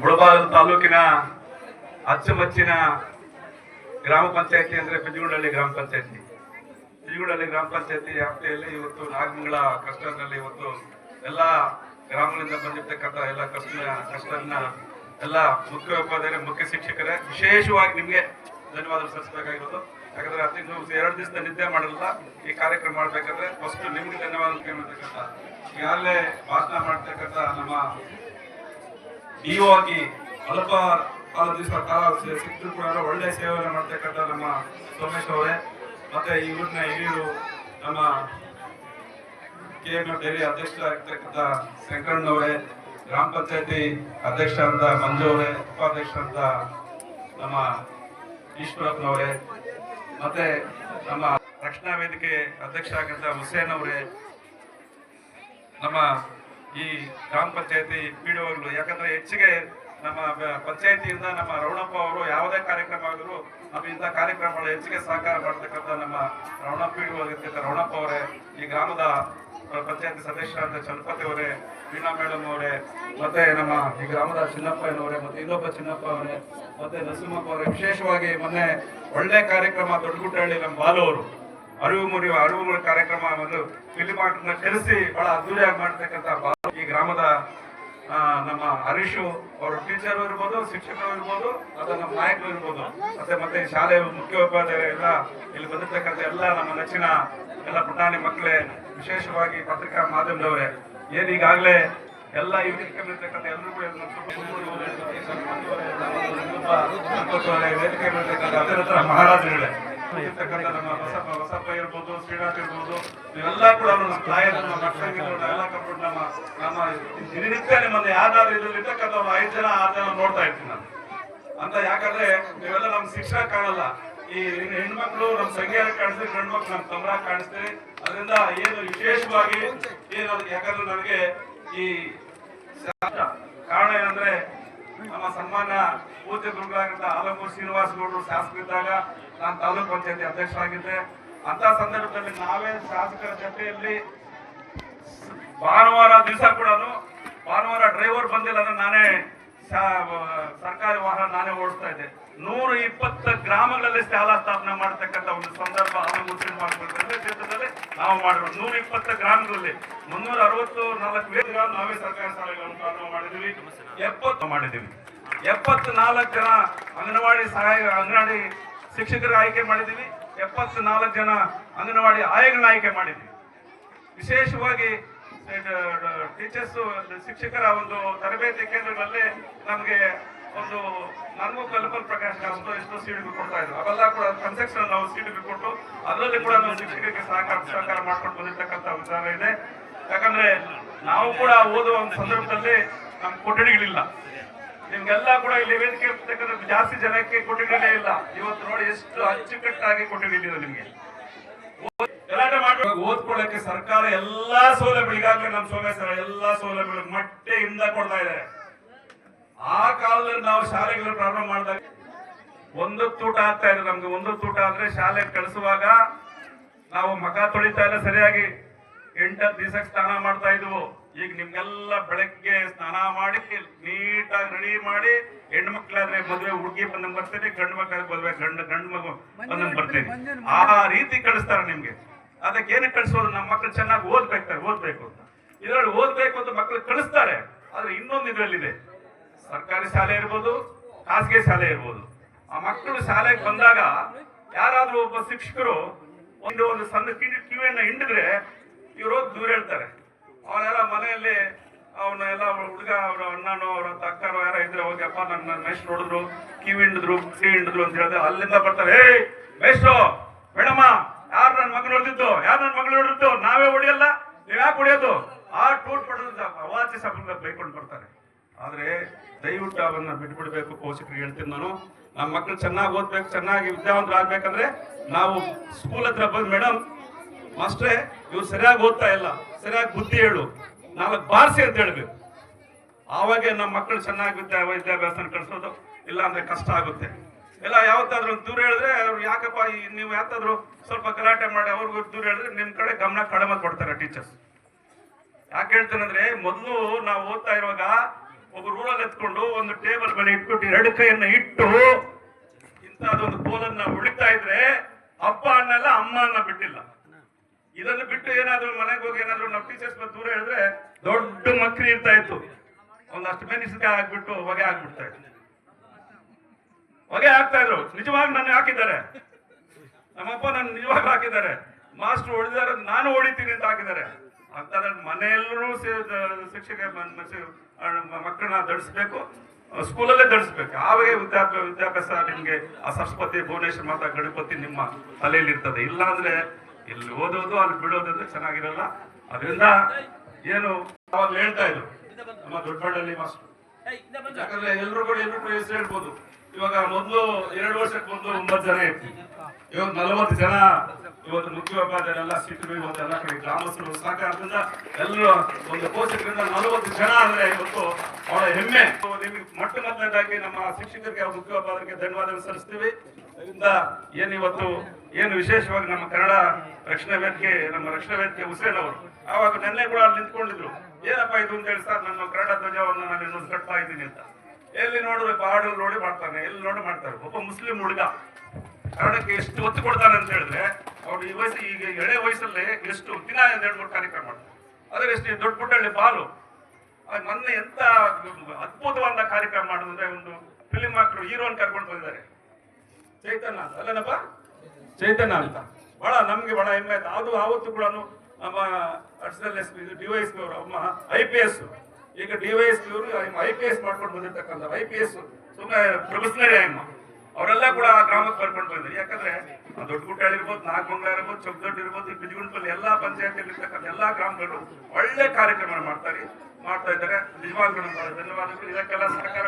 ಮುಳಬಾಗಿಲು ತಾಲೂಕಿನ ಅಚ್ಚುಮಚ್ಚಿನ ಗ್ರಾಮ ಪಂಚಾಯತಿ ಅಂದ್ರೆ ಬಿಜಗುಂಡಳ್ಳಿ ಗ್ರಾಮ ಪಂಚಾಯತಿ. ಬಿಜಗುಂಡಳ್ಳಿ ಗ್ರಾಮ ಪಂಚಾಯತಿ ವ್ಯಾಪ್ತಿಯಲ್ಲಿ ಇವತ್ತು ನಾಗಮಂಗಳ ಕ್ಲಸ್ಟರ್ನಲ್ಲಿ ಇವತ್ತು ಎಲ್ಲ ಗ್ರಾಮಗಳಿಂದ ಬಂದಿರ್ತಕ್ಕಂಥ ಎಲ್ಲ ಕಷ್ಟ ಕಷ್ಟನ್ನ ಎಲ್ಲ ಮುಖ್ಯ ಉಪಾಧ್ಯಾಯರೇ ಮುಖ್ಯ ಶಿಕ್ಷಕರೇ, ವಿಶೇಷವಾಗಿ ನಿಮಗೆ ಧನ್ಯವಾದ ಸಲ್ಲಿಸಬೇಕಾಗಿರೋದು. ಯಾಕಂದ್ರೆ ಅತಿ ಎರಡು ದಿವಸದ ನಿದ್ದೆ ಮಾಡಲ್ಲ, ಈ ಕಾರ್ಯಕ್ರಮ ಮಾಡ್ಬೇಕಾದ್ರೆ ಫಸ್ಟ್ ನಿಮ್ಗೆ ಧನ್ಯವಾದ ಕೇಳ್ತಕ್ಕಂಥ ಈಗಾಗಲೇ ಭಾಷಣ ಮಾಡ್ತಕ್ಕಂಥ ನಮ್ಮ ಡಿಒ ಆಗಿ ಅಲ್ಪ ಕಾಲ ದಿವಸ ಕೂಡ ಒಳ್ಳೆ ಸೇವೆಯನ್ನು ಮಾಡ್ತಕ್ಕಂಥ ನಮ್ಮ ಸೋಮೇಶ್ ಅವರೇ. ಮತ್ತೆ ಈ ಊರಿನ ಹಿರಿಯರು ನಮ್ಮ ಕೆ ಎಂ ಡೈರಿ ಅಧ್ಯಕ್ಷರಾಗಿರ್ತಕ್ಕಂಥ ಶಂಕರಣ್ಣವರೇ ಗ್ರಾಮ ಪಂಚಾಯತಿ ಅಧ್ಯಕ್ಷ ಅಂತ ಮಂಜು ಅವರೇ, ಉಪಾಧ್ಯಕ್ಷ ಅಂತ ನಮ್ಮ ಈಶ್ವರಪ್ಪನವರೇ ಮತ್ತೆ ನಮ್ಮ ರಕ್ಷಣಾ ವೇದಿಕೆ ಅಧ್ಯಕ್ಷ ಆಗಿದ್ದ ಹುಸೇನ್ ಅವರೇ, ನಮ್ಮ ಈ ಗ್ರಾಮ ಪಂಚಾಯತಿ ಪಿಡಿಒಗಳು ಯಾಕಂದ್ರೆ ಹೆಚ್ಚಿಗೆ ನಮ್ಮ ಪಂಚಾಯತಿಯಿಂದ ನಮ್ಮ ರವಣಪ್ಪ ಅವರು ಯಾವುದೇ ಕಾರ್ಯಕ್ರಮ ಆದರೂ ನಮ್ಮ ಇಂಥ ಕಾರ್ಯಕ್ರಮಗಳು ಹೆಚ್ಚಿಗೆ ಸಹಕಾರ ಮಾಡ್ತಕ್ಕಂಥ ನಮ್ಮ ರೌಣಪ್ಪ ಪಿಡಿಒ ಆಗಿರ್ತಕ್ಕಂಥ ರವಣಪ್ಪ ಅವರೇ, ಈ ಗ್ರಾಮದ ಪಂಚಾಯತಿ ಸದಸ್ಯರಾದ ಚಲಪತಿ ಅವರೇ, ವೀಣಾ ಮೇಡಮ್ ಅವರೇ, ಮತ್ತೆ ನಮ್ಮ ಈ ಗ್ರಾಮದ ಚಿನ್ನಪ್ಪನವರೇ ಮತ್ತೆ ಇನ್ನೊಬ್ಬ ಚಿನ್ನಪ್ಪ ಅವರೇ, ಮತ್ತೆ ನರಸಿಂಹಪ್ಪ ಅವರೇ, ವಿಶೇಷವಾಗಿ ಮೊನ್ನೆ ಒಳ್ಳೆ ಕಾರ್ಯಕ್ರಮ ದೊಡ್ಡಗುಟ್ಟಹಳ್ಳಿ ನಮ್ಮ ಬಾಲು ಅವರು. ಅರಿವು ಮುರಿಯುವ ಅರಿವು ಮುರಿಯುವ ಕಾರ್ಯಕ್ರಮ ಒಂದು ಫಿಲ್ಮ್ ಆರ್ಟ್ನ ಬಹಳ ಅದ್ದೂರಿಯಾಗಿ ಮಾಡ್ತಕ್ಕಂಥ ಗ್ರಾಮದ ನಮ್ಮ ಹರೀಶು ಅವರು ಟೀಚರ್ ಇರ್ಬೋದು, ಶಿಕ್ಷಕರು ಇರ್ಬೋದು ಅಥವಾ ನಮ್ಮ ನಾಯಕರು ಇರ್ಬೋದು. ಮತ್ತೆ ಮತ್ತೆ ಶಾಲೆಯ ಮುಖ್ಯೋಪಾಧ್ಯಾಯರು ಎಲ್ಲ, ಇಲ್ಲಿ ಬಂದಿರ್ತಕ್ಕಂಥ ಎಲ್ಲ ನಮ್ಮ ನೆಚ್ಚಿನ ಎಲ್ಲ ಪುಟಾಣಿ ಮಕ್ಕಳೇ, ವಿಶೇಷವಾಗಿ ಪತ್ರಿಕಾ ಮಾಧ್ಯಮದವರೇ, ಏನು ಈಗಾಗಲೇ ಎಲ್ಲ ವೇದಿಕೆ ಇರ್ತಕ್ಕಂಥ ಎಲ್ಲರೂ ಕೂಡ ವೇದಿಕೆ ಮಹಾರಾಜರುಗಳೇ. ಬಸಪ್ಪ ಬಸಪ್ಪ ಇರ್ಬೋದು ಶ್ರೀನಾಥ್ ಇರ್ಬೋದು ಇವೆಲ್ಲ ಕೂಡ ನಮ್ಮ ತಾಯರು ನಮ್ಮ ಮಕ್ಕಳಿಗೆ ಎಲ್ಲ ಕರ್ಕೊಂಡು ನಮ್ಮ ನಮ್ಮ ದಿನನಿತ್ಯ ನಿಮ್ಮನ್ನ ಯಾವ್ದಾದ್ರು ಇದ್ರಲ್ಲಿ ಇರ್ತಕ್ಕಂಥ ಒಂದು ಐದು ಜನ ಆರು ಜನ ನೋಡ್ತಾ ಇರ್ತೀನಿ ನಾನು. ಅಂತ ಯಾಕಂದ್ರೆ ನೀವೆಲ್ಲ ನಮ್ ಶಿಕ್ಷಣ ಕಾಣಲ್ಲ. ಈ ಹೆಣ್ಮಕ್ಳು ನಮ್ ಸಂಖ್ಯೆ ಕಾಣಿಸ್ತೀವಿ ಗಂಡು ಮಕ್ಳು ನಮ್ ತಮ್ರ ಕಾಣಿಸ್ತೀವಿ ಅದರಿಂದ ಏನು ವಿಶೇಷವಾಗಿ ಏನು ಯಾಕಂದ್ರೆ ನನಗೆ ಈ ಕಾರಣ ಏನಂದ್ರೆ ನಮ್ಮ ಸನ್ಮಾನ ಪೂಜ್ಯ ದುರ್ಗಾಗಿದ್ದ ಆಲಮೂರು ಶ್ರೀನಿವಾಸ ಗೌಡರು ಶಾಸಕರಿದ್ದಾಗ ನಾನು ತಾಲೂಕು ಪಂಚಾಯತಿ ಅಧ್ಯಕ್ಷರಾಗಿದ್ದೆ. ಅಂತ ಸಂದರ್ಭದಲ್ಲಿ ನಾವೇ ಶಾಸಕರ ಜೊತೆಯಲ್ಲಿ ಭಾನುವಾರ ದಿವಸ ಕೂಡ ಭಾನುವಾರ ಡ್ರೈವರ್ ಬಂದಿಲ್ಲ ಅಂದ್ರೆ ನಾನೇ ಸರ್ಕಾರಿ ವಾಹನ ನಾನೇ ಓಡಿಸ್ತಾ ಇದ್ದೆ. ನೂರ ಇಪ್ಪತ್ತು ಗ್ರಾಮಗಳಲ್ಲಿ ಶಾಲಾ ಸ್ಥಾಪನೆ ಮಾಡತಕ್ಕಂತ ಒಂದು ಸಂದರ್ಭ ಆಲಮೂರು ಶ್ರೀನಿವಾಸ ಗೌಡರು ನಾವು ಮಾಡಿರೋದು ನೂರ ಇಪ್ಪತ್ತು ಗ್ರಾಮಗಳಲ್ಲಿ ಮುನ್ನೂರ ಅರವತ್ತು ನಾಲ್ಕು ವೇದ ಗ್ರಾಮ ನಾವೇ ಸರ್ಕಾರಿ ಶಾಲೆಗಳನ್ನು ಪ್ರಾರಂಭ ಮಾಡಿದ್ದೀವಿ. ಎಪ್ಪತ್ತು ಮಾಡಿದ್ದೀವಿ. ಎಪ್ಪತ್ತು ನಾಲ್ಕು ಜನ ಅಂಗನವಾಡಿ ಸಹಾಯ ಅಂಗನವಾಡಿ ಶಿಕ್ಷಕರ ಆಯ್ಕೆ ಮಾಡಿದ್ದೀವಿ. ಎಪ್ಪತ್ತು ನಾಲ್ಕು ಜನ ಅಂಗನವಾಡಿ ಆಯಗಳನ್ನ ಆಯ್ಕೆ ಮಾಡಿದ್ದೀವಿ. ವಿಶೇಷವಾಗಿ ಟೀಚರ್ಸ್, ಶಿಕ್ಷಕರ ಒಂದು ತರಬೇತಿ ಕೇಂದ್ರಗಳಲ್ಲಿ ನಮಗೆ ಒಂದು ನನಗೂ ಕಲ್ಪಲ್ ಪ್ರಕಾಶ್ ಅಷ್ಟು ಎಷ್ಟು ಸೀಟು ಕೊಡ್ತಾ ಇದ್ರು. ಅವೆಲ್ಲ ಕೂಡ ಕನ್ಸೆಕ್ಷನ್ ನಾವು ಸೀಟುಗಳು ಕೊಟ್ಟು ಅದರಲ್ಲಿ ಕೂಡ ನಾವು ಶಿಕ್ಷಕಕ್ಕೆ ಸಹಕಾರ ಸಹಕಾರ ಮಾಡ್ಕೊಂಡು ಬಂದಿರ್ತಕ್ಕಂಥ ವಿಚಾರ ಇದೆ. ಯಾಕಂದ್ರೆ ನಾವು ಕೂಡ ಓದುವ ಒಂದು ಸಂದರ್ಭದಲ್ಲಿ ನಮ್ಮ ಕೊಠಡಿಗಳಿಲ್ಲ. ನಿಮ್ಗೆಲ್ಲ ಕೂಡ ಇಲ್ಲಿ ವೇದಿಕೆ ಇರ್ತಕ್ಕಂಥ ಜಾಸ್ತಿ ಜನಕ್ಕೆ ಕೊಠಡಿಗಳೇ ಇಲ್ಲ. ಇವತ್ತು ನೋಡಿ ಎಷ್ಟು ಅಚ್ಚುಕಟ್ಟಾಗಿ ಕೊಠಡಿಗಳಿದೆ ನಿಮ್ಗೆ. ಗಲಾಟೆ ಮಾಡುವ ಓದ್ಕೊಳ್ಳಕ್ಕೆ ಸರ್ಕಾರ ಎಲ್ಲಾ ಸೌಲಭ್ಯ ಈಗಾಗಲೇ ನಮ್ಮ ಸೋಮೇಶ್ವರ ಎಲ್ಲಾ ಸೌಲಭ್ಯಗಳು ಮಟ್ಟೆಯಿಂದ ಕೊಡ್ತಾ ಇದೆ ಆ ಕಾಲದಲ್ಲಿ ನಾವು ಶಾಲೆಗಳು ಪ್ರಾರಂಭ ಮಾಡಿದಾಗ ಒಂದು ತೂಟ ಆಗ್ತಾ ಇದೆ. ನಮ್ಗೆ ಒಂದು ತೂಟ ಅಂದ್ರೆ ಶಾಲೆ ಕಳಿಸುವಾಗ ನಾವು ಮಖ ತೊಳಿತಾ ಇಲ್ಲ ಸರಿಯಾಗಿ ಎಂಟತ್ತು ದಿವಸಕ್ಕೆ ಸ್ನಾನ ಮಾಡ್ತಾ ಇದ್ವು. ಈಗ ನಿಮ್ಗೆಲ್ಲ ಬೆಳಗ್ಗೆ ಸ್ನಾನ ಮಾಡಿ ನೀಟಾಗಿ ರೆಡಿ ಮಾಡಿ ಹೆಣ್ಮಕ್ಳಾದ್ರೆ ಮದುವೆ ಹುಡುಗಿ ಬಂದಂಗ್ ಬರ್ತೇನೆ ಗಂಡು ಮಕ್ಕಳಾದ್ರೆ ಮದುವೆ ಗಂಡು ಗಂಡು ಮಗು ಬಂದಂಗ್ ಬರ್ತೇನೆ. ಆ ರೀತಿ ಕಳಿಸ್ತಾರೆ ನಿಮ್ಗೆ. ಅದಕ್ಕೆ ಏನಕ್ಕೆ ಕಳಿಸೋದು? ನಮ್ಮ ಮಕ್ಕಳು ಚೆನ್ನಾಗಿ ಓದ್ಬೇಕಾರೆ ಓದ್ಬೇಕು ಅಂತ. ಇದ್ರಲ್ಲಿ ಓದ್ಬೇಕು ಅಂತ ಮಕ್ಕಳು ಕಳಿಸ್ತಾರೆ ಆದ್ರೆ ಇನ್ನೊಂದು ಇದ್ರಲ್ಲಿದೆ ಸರ್ಕಾರಿ ಶಾಲೆ ಇರ್ಬೋದು, ಖಾಸಗಿ ಶಾಲೆ ಇರ್ಬೋದು. ಆ ಮಕ್ಕಳು ಶಾಲೆಗೆ ಬಂದಾಗ ಯಾರಾದ್ರೂ ಒಬ್ಬ ಶಿಕ್ಷಕರು ಒಂದು ಒಂದು ಸಣ್ಣ ಕಿಂಡಿ ಕಿವಿಯನ್ನ ಹಿಂಡಿದ್ರೆ ಇವರು ದೂರ ಹೇಳ್ತಾರೆ ಅವನೆಲ್ಲ ಮನೆಯಲ್ಲಿ ಅವನ್ನೆಲ್ಲ ಹುಡುಗ, ಅವ್ರ ಅಣ್ಣನೋ, ಅವ್ರ ಅಕ್ಕನೋ ಯಾರ ಇದ್ರೆ ಹೋಗಿ, ಅಪ್ಪ ನನ್ನ ಮೇಷ್ ನೋಡಿದ್ರು, ಕಿವಿ ಹಿಂಡಿದ್ರು ಕಿವಿ ಹಿಂಡಿದ್ರು ಅಂತ ಹೇಳಿದ್ರೆ ಅಲ್ಲಿಂದ ಬರ್ತಾರೆ, ಏಯ್, ಮೇಷ್ಟ್ರು ಮೇಡಮ್ಮ ಯಾರು ನನ್ನ ಮಗನ ಹೊಡೆದಿದ್ದು? ಯಾರು ನನ್ನ ಮಗಳು ಹೊಡೆದಿದ್ದು? ನಾವೇ ಹೊಡಿಯಲ್ಲ ನೀವ್ ಯಾಕೆ ಹೊಡಿಯೋದು? ಆ ಟೂಟ್ ಪಡೆದ ಅವಾಚ್ಯ ಸಭೆಯಿಂದ ಬೈಕೊಂಡು ಬರ್ತಾರೆ. ಅವನ್ನ ಬಿಟ್ಬಿಡ್ಬೇಕು, ಪೋಷಕರಿಗೆ ಹೇಳ್ತೀನಿ ನಾನು. ನಮ್ಮ ಮಕ್ಕಳು ಚೆನ್ನಾಗಿ ಓದ್ಬೇಕು, ಚೆನ್ನಾಗಿ ವಿದ್ಯಾವಂತರ ಆಗ್ಬೇಕಂದ್ರೆ ನಾವು ಸ್ಕೂಲ್ ಹತ್ರ ಬಂದು ಮೇಡಮ್ ಮಾಸ್ಟ್ರೇ ಇವ್ರು ಸರಿಯಾಗಿ ಓದ್ತಾ ಇಲ್ಲ, ಸರಿಯಾಗಿ ಬುದ್ಧಿ ಹೇಳು ನಾಲ್ಕು ಬಾರಿಸಿ ಅಂತ ಹೇಳ್ಬೇಕು. ಆವಾಗ ನಮ್ಮ ಮಕ್ಕಳು ಚೆನ್ನಾಗಿ ವಿದ್ಯಾ ವಿದ್ಯಾಭ್ಯಾಸ ಕಳಿಸೋದು ಇಲ್ಲ ಅಂದ್ರೆ ಕಷ್ಟ ಆಗುತ್ತೆ. ಇಲ್ಲ, ಯಾವತ್ತಾದ್ರು ದೂರ ಹೇಳಿದ್ರೆ ಅವ್ರು, ಯಾಕಪ್ಪ ನೀವು ಯಾವತ್ತಾದ್ರು ಸ್ವಲ್ಪ ಗಲಾಟೆ ಮಾಡಿ ಅವ್ರಿಗೂ ದೂರ ಹೇಳಿದ್ರೆ ನಿಮ್ ಕಡೆ ಗಮನ ಕಡಿಮೆ ಕೊಡ್ತಾರೆ ಟೀಚರ್ಸ್ ಯಾಕೆ ಹೇಳ್ತಾನಂದ್ರೆ ಮೊದಲು ನಾವು ಓದ್ತಾ ಇರುವಾಗ ಒಬ್ಬ ರೂರಲ್ ಎತ್ಕೊಂಡು ಒಂದು ಟೇಬಲ್ ಮೇಲೆ ಇಟ್ಬಿಟ್ಟು ಎರಡು ಕೈಯನ್ನ ಇಟ್ಟು ಇಂಥದ್ದೊಂದು ಕೋಲನ್ನ ಉಳಿತಾ ಇದ್ರೆ ಅಪ್ಪ ಅಣ್ಣಲ್ಲ ಅಮ್ಮ ಅನ್ನ ಬಿಟ್ಟಿಲ್ಲ. ಇದನ್ನು ಬಿಟ್ಟು ಏನಾದ್ರು ಮನೆಗೆ ಹೋಗಿ ಏನಾದ್ರು ನಮ್ಮ ಟೀಚರ್ಸ್ ದೂರ ಹೇಳಿದ್ರೆ ದೊಡ್ಡ ಮಕ್ರಿ ಇರ್ತಾ ಇತ್ತು. ಅಷ್ಟು ಮೆಣಸಿನಕಾಯಿ ಆಗ್ಬಿಟ್ಟು ಹೊಗೆ ಆಗ್ಬಿಡ್ತಾ ಇತ್ತು ಹೊಗೆ ಆಗ್ತಾ ಇದ್ರು. ನಿಜವಾಗಿ ನನ್ನ ಹಾಕಿದ್ದಾರೆ. ನಮ್ಮಪ್ಪ ನನ್ನ ನಿಜವಾಗ್ಲೂ ಹಾಕಿದ್ದಾರೆ. ಮಾಸ್ಟರ್ ಹೊಡೆದಾರ ನಾನು ಹೊಡಿತೀನಿ ಅಂತ ಹಾಕಿದ್ದಾರೆ. ಅಂತಂದ್ರೆ ಮನೆಯಲ್ಲೂ ಶಿಕ್ಷಕ ಮಕ್ಕಳನ್ನ ಧರಿಸ್ಬೇಕು ಸ್ಕೂಲಲ್ಲೇ ಧರಿಸ್ಬೇಕು ಆವಾಗ ವಿದ್ಯಾಭ್ಯಾಸ ವಿದ್ಯಾಭ್ಯಾಸ ನಿಮ್ಗೆ ಆ ಸರಸ್ವತಿ, ಭುವನೇಶ್ವರ ಮಾತಾ ಗಣಪತಿ ನಿಮ್ಮ ತಲೆಯಲ್ಲಿ ಇರ್ತದೆ. ಇಲ್ಲ ಅಂದ್ರೆ ಇಲ್ಲಿ ಓದೋದು, ಅಲ್ಲಿ ಬಿಡೋದು ಅಂದ್ರೆ ಚೆನ್ನಾಗಿರಲ್ಲ. ಅದರಿಂದ ಏನು ಅವಾಗ ಹೇಳ್ತಾ ಇದ್ರು. ನಮ್ಮ ದೊಡ್ಡಬಳ್ಳಲ್ಲಿ ಮಾಸ್ಟರ್. ಯಾಕಂದ್ರೆ ಎಲ್ರು ಕೂಡ ಎಲ್ರು ಹೆಸರು ಹೇಳ್ಬೋದು. ಇವಾಗ ಮೊದಲು ಎರಡು ವರ್ಷಕ್ಕೆ ಮೊದಲು ಒಂಬತ್ತು ಜನ ಇರ್ತೀವಿ. ಇವಾಗ ನಲವತ್ತು ಜನ, ಇವತ್ತು ಮುಖ್ಯೋಪಾಧ್ಯಾಯರೆಲ್ಲ ಸಿಟ್ಟು ಇವತ್ತು ಎಲ್ಲ ಕಡೆ ಗ್ರಾಮಸ್ಥರು ಸಹಕಾರದಿಂದ ಎಲ್ಲರೂ ಒಂದು ಪೋಷಕರಿಂದ ನಲವತ್ತು ಜನ ಅಂದ್ರೆ ಇವತ್ತು ಬಹಳ ಹೆಮ್ಮೆ. ನಿಮಗೆ ಮೊಟ್ಟ ಮೊದಲನೇದಾಗಿ ನಮ್ಮ ಶಿಕ್ಷಕರಿಗೆ ಮುಖ್ಯೋಪಾಧ್ಯಾಯರಿಗೆ ಧನ್ಯವಾದ ಸಲ್ಲಿಸ್ತೀವಿ. ಅದರಿಂದ ಏನು ಇವತ್ತು, ಏನು ವಿಶೇಷವಾಗಿ ನಮ್ಮ ಕನ್ನಡ ರಕ್ಷಣಾ ವೇದಿಕೆ, ನಮ್ಮ ರಕ್ಷಣಾ ವೇದಿಕೆ ಹುಸೇನ್ ಅವರು ಆವಾಗ ನೆನ್ನೆ ಕೂಡ ಅಲ್ಲಿ ನಿಂತ್ಕೊಂಡಿದ್ರು. ಏನಪ್ಪ ಇದು ಅಂತ ಹೇಳಿ ಸರ್, ನನ್ನ ಕನ್ನಡ ಧ್ವಜವನ್ನು ನಾನು ಇನ್ನೊಂದು ಕಟ್ತಾ ಇದ್ದೀನಿ ಅಂತ. ಎಲ್ಲಿ ನೋಡಿದ್ರೆ ಬಾಡು ನೋಡಿ ಮಾಡ್ತಾನೆ ಎಲ್ಲಿ ನೋಡಿ ಮಾಡ್ತಾರೆ. ಒಬ್ಬ ಮುಸ್ಲಿಂ ಹುಡುಗ. ಕನ್ನಡಕ್ಕೆ ಎಷ್ಟು ಒತ್ತು ಕೊಡ್ತಾನೆ ಅಂತ ಹೇಳಿದ್ರೆ, ಅವ್ರು ಈ ವಯಸ್ಸು ಈಗ ಎಳೆ ವಯಸ್ಸಲ್ಲಿ ಎಷ್ಟು ದಿನ ಎರಡು ಮೂರು ಕಾರ್ಯಕ್ರಮ ಮಾಡ್ತಾರೆ. ಅದ್ರ ಎಷ್ಟು ದೊಡ್ಡ ಪುಟ್ಟಳ್ಳಿ ಪಾಲು. ಮೊನ್ನೆ ಎಂತ ಅದ್ಭುತವಾದ ಕಾರ್ಯಕ್ರಮ ಮಾಡಿದ್ರೆ ಒಂದು ಫಿಲಿಂ ಆಕ್ಟರ್ ಹೀರೋನ್ ಕರ್ಕೊಂಡು ಬಂದಿದ್ದಾರೆ. ಚೈತನ್ಯ ಅಂತ, ಅಲ್ಲೇನಪ್ಪ? ಚೈತನ್ಯ ಅಂತ. ಬಹಳ ನಮ್ಗೆ ಬಹಳ ಹೆಮ್ಮೆ ಆಯ್ತು. ಅದು ಆವತ್ತು ಕೂಡ ನಮ್ಮ ಅಡಿಷನಲ್ ಎಸ್ ಪಿ ಡಿವೈಸ್ ಅವರು ಅಮ್ಮ, ಐ ಪಿ ಎಸ್. ಈಗ ಡಿವೈಸ್ ಅವರು ಐ ಪಿ ಎಸ್ ಮಾಡ್ಕೊಂಡು ಬಂದಿರ್ತಕ್ಕಂಥ ಐ ಪಿ ಎಸ್. ಸುಮ್ಮನೆ ಪ್ರೊಫೆಷನರಿ ಅಮ್ಮ. ಅವರೆಲ್ಲ ಕೂಡ ಆ ಗ್ರಾಮಕ್ಕೆ ಬರ್ಕೊಂಡು ಬಂದ್ರು ಯಾಕಂದ್ರೆ ದೊಡ್ಡ ಗುಡ್ಡ ಇರ್ಬೋದು ನಾಗಮಂಗ್ಲ ಇರ್ಬೋದು ಚೊಕ್ಕದೊಡ್ಡ ಇರ್ಬೋದು ಬಿಜಗುಂಟಲ್ಲಿ ಎಲ್ಲಾ ಪಂಚಾಯತಿಯಲ್ಲಿ ಇರ್ತಕ್ಕಂಥ ಎಲ್ಲಾ ಗ್ರಾಮಗಳು ಒಳ್ಳೆ ಕಾರ್ಯಕ್ರಮ ಮಾಡ್ತಾರೆ, ಮಾಡ್ತಾ ಇದ್ದಾರೆ. ನಿಜವಾಗ್ಲೂ ಧನ್ಯವಾದಗಳು. ಇದಕ್ಕೆಲ್ಲ ಸಹಕಾರ